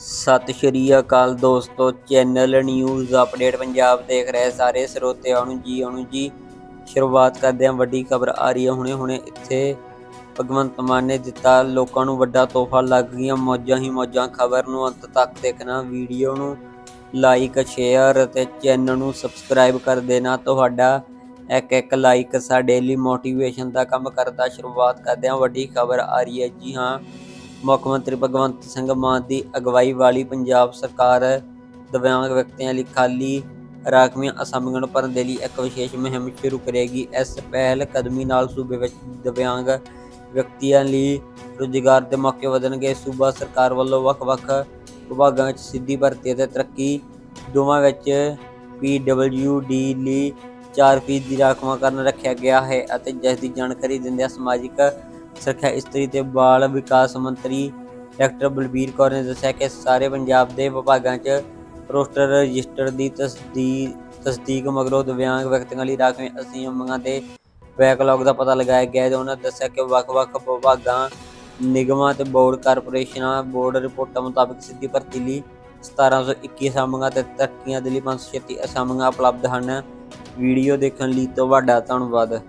ਸਤਿ ਸ਼੍ਰੀ ਅਕਾਲ ਦੋਸਤੋ, channel news update Punjab ਦੇਖ ਰਹੇ ਸਾਰੇ ਸਰੋਤਿਆਂ ਨੂੰ ਜੀ ਆਉਣ ਜੀ। ਸ਼ੁਰੂਆਤ ਕਰਦੇ ਹਾਂ, ਵੱਡੀ ਖਬਰ ਆ ਰਹੀ ਹੈ। ਹੁਣੇ ਹੁਣੇ ਇੱਥੇ ਭਗਵੰਤ ਮਾਨ ਨੇ ਦਿੱਤਾ, ਲੋਕਾਂ ਨੂੰ ਵੱਡਾ ਤੋਹਫਾ, ਲੱਗ ਗਿਆ ਮੌਜਾਂ ਹੀ ਮੌਜਾਂ। ਖਬਰ ਨੂੰ ਅੰਤ ਤੱਕ ਦੇਖਣਾ, ਵੀਡੀਓ ਨੂੰ ਲਾਈਕ, ਸ਼ੇਅਰ ਅਤੇ ਚੈਨਲ ਨੂੰ ਸਬਸਕ੍ਰਾਈਬ ਕਰ ਦੇਣਾ। ਤੁਹਾਡਾ ਇੱਕ ਇੱਕ ਲਾਈਕ, ਸਾਡੇ ਲਈ ਮੋਟੀਵੇਸ਼ਨ ਦਾ ਕੰਮ ਕਰਦਾ। ਸ਼ੁਰੂਆਤ ਕਰਦੇ ਹਾਂ, ਵੱਡੀ ਖਬਰ ਆ ਰਹੀ ਹੈ। ਜੀ ਹਾਂ ਮੁੱਖ ਮੰਤਰੀ ਭਗਵੰਤ ਸਿੰਘ ਮਾਨ ਦੀ ਅਗਵਾਈ ਵਾਲੀ ਪੰਜਾਬ ਸਰਕਾਰ ਦਿਵਿਆਂਗ ਵਿਅਕਤੀਆਂ ਲਈ ਖਾਲੀ ਰਾਖਵੀਆਂ ਅਸਾਮੀਆਂ ਨੂੰ ਭਰਨ ਦੇ ਲਈ ਇੱਕ ਵਿਸ਼ੇਸ਼ ਮੁਹਿੰਮ ਸ਼ੁਰੂ ਕਰੇਗੀ। ਇਸ ਪਹਿਲ ਕਦਮੀ ਨਾਲ ਸੂਬੇ ਵਿੱਚ ਦਿਵਿਆਂਗ ਵਿਅਕਤੀਆਂ ਲਈ ਰੁਜ਼ਗਾਰ ਦੇ ਮੌਕੇ ਵਧਣਗੇ। ਸੂਬਾ ਸਰਕਾਰ ਵੱਲੋਂ ਵੱਖ-ਵੱਖ ਵਿਭਾਗਾਂ ਵਿੱਚ ਸਿੱਧੀ ਭਰਤੀ ਅਤੇ ਤਰੱਕੀ, ਦੋਵਾਂ ਵਿੱਚ PWD ਲਈ 4% ਦੀ ਰਾਖਵਾਂਕਰਨ ਰੱਖਿਆ ਗਿਆ ਹੈ ਅਤੇ ਜਿਸ ਦੀ ਜਾਣਕਾਰੀ ਦਿੰਦਿਆਂ ਸਮਾਜਿਕ ਸੁਰੱਖਿਆ ਇਸਤਰੀ ਤੇ ਬਾਲ ਵਿਕਾਸ ਮੰਤਰੀ ਡਾਕਟਰ ਬਲਬੀਰ ਕੌਰ ਨੇ ਦੱਸਿਆ ਕਿ ਸਾਰੇ ਪੰਜਾਬ ਦੇ ਵਿਭਾਗਾਂ 'ਚ ਰੋਸਟਰ ਰਜਿਸਟਰ ਦੀ ਤਸਦੀਕ ਤਸਦੀਕ ਮਗਰੋਂ ਦਿਵਿਆਂਗ ਵਿਅਕਤੀਆਂ ਲਈ ਰਾਖਵੇਂ ਅਸੀਂ ਮੰਗਾਂ ਦੇ ਬੈਕਲੌਗ ਦਾ ਪਤਾ ਲਗਾਇਆ ਗਿਆ ਹੈ ਤੇ ਉਹਨਾਂ ਦੱਸਿਆ ਕਿ ਵੱਖ-ਵੱਖ ਵਿਭਾਗਾਂ, ਨਿਗਮਾਂ ਤੇ ਬੋਰਡ, ਕਾਰਪੋਰੇਸ਼ਨਾਂ, ਬੋਰਡ ਰਿਪੋਰਟਾਂ ਮੁਤਾਬਕ ਸਿੱਧੀ ਭਰਤੀ ਲਈ 1721 ਅਸਾਮੀਆਂ ਤੇ ਤਰੱਕੀਆਂ ਦੇ ਲਈ 536 ਅਸਾਮੀਆਂ ਉਪਲਬਧ ਹਨ। ਵੀਡੀਓ ਦੇਖਣ ਲਈ ਤੁਹਾਡਾ ਧੰਨਵਾਦ।